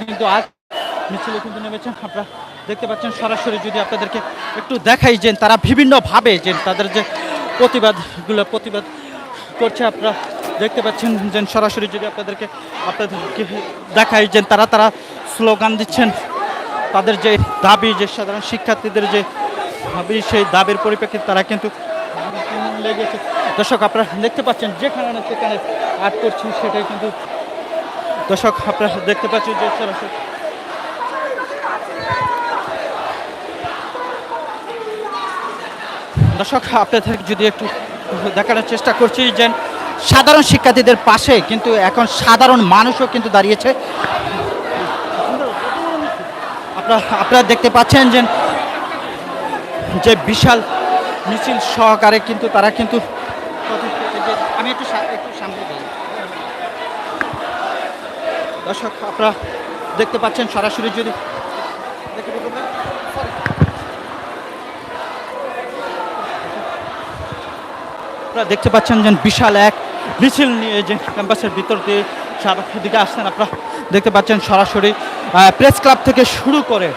কিন্তু আজ মিছিলে কিন্তু নেমেছেন। আপনারা দেখতে পাচ্ছেন সরাসরি যদি আপনাদেরকে একটু দেখাই যে তারা বিভিন্নভাবে যে তাদের যে প্রতিবাদগুলো প্রতিবাদ করছে, আপনারা দেখতে পাচ্ছেন যে সরাসরি যদি আপনাদেরকে আপনাদেরকে দেখাই যে তারা তারা স্লোগান দিচ্ছেন। তাদের যে দাবি, যে সাধারণ শিক্ষার্থীদের যে দাবি, সেই দাবির পরিপ্রেক্ষিতে তারা কিন্তু লেগেছে। দর্শক, আপনারা দেখতে পাচ্ছেন যেখানে না সেখানে আট করছি সেটাই কিন্তু দর্শক, আপনারা দেখতে পাচ্ছেন যে দর্শক, আপনাদের যদি একটু দেখানোর চেষ্টা করছি যে সাধারণ শিক্ষার্থীদের পাশে কিন্তু এখন সাধারণ মানুষও কিন্তু দাঁড়িয়েছে আপনারা আপনারা দেখতে পাচ্ছেন যে যে বিশাল মিছিল সহকারে কিন্তু তারা কিন্তু আমি একটু একটু সামনে। দর্শক, আপনারা দেখতে পাচ্ছেন সরাসরি যদি। আপনারা দেখতে পাচ্ছেন যে বিশাল এক মিছিল নিয়ে যে ক্যাম্পাসের ভিতর দিয়ে শাহবাগের দিকে আসছেন আপনারা দেখতে পাচ্ছেন সরাসরি প্রেস ক্লাব থেকে শুরু করে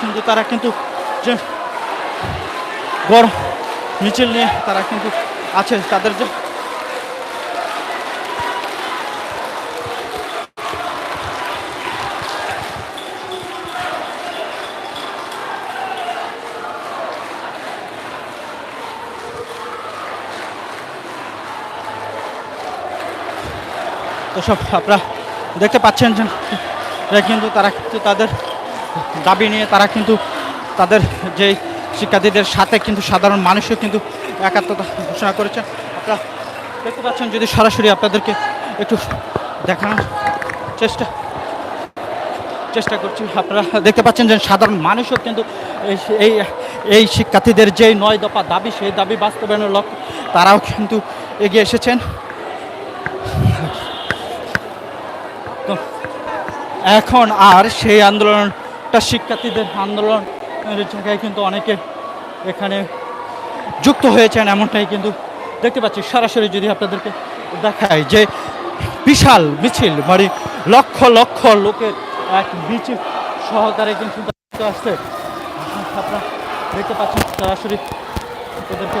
কিন্তু তারা কিন্তু যে বড় মিছিল নিয়ে তারা কিন্তু আছে তাদের যে তো সব আপনারা দেখতে পাচ্ছেন যে কিন্তু তারা কিন্তু তাদের দাবি নিয়ে তারা কিন্তু তাদের যে শিক্ষার্থীদের সাথে কিন্তু সাধারণ মানুষও কিন্তু একাত্মতা ঘোষণা করেছেন আপনারা দেখতে পাচ্ছেন যদি সরাসরি আপনাদেরকে একটু দেখানোর চেষ্টা চেষ্টা করছি। আপনারা দেখতে পাচ্ছেন যে সাধারণ মানুষও কিন্তু এই- এই শিক্ষার্থীদের যেই নয় দফা দাবি, সেই দাবি বাস্তবায়নের লক্ষ্যে তারাও কিন্তু এগিয়ে এসেছেন। এখন আর সেই আন্দোলনটা, শিক্ষার্থীদের আন্দোলনের জায়গায় কিন্তু অনেকে এখানে যুক্ত হয়েছেন এমনটাই কিন্তু দেখতে পাচ্ছি। সরাসরি যদি আপনাদেরকে দেখায় যে বিশাল মিছিল মানে লক্ষ লক্ষ লোকের এক মিছিল সহকারে কিন্তু আসছে। আপনারা দেখতে পাচ্ছেন সরাসরি আপনাদেরকে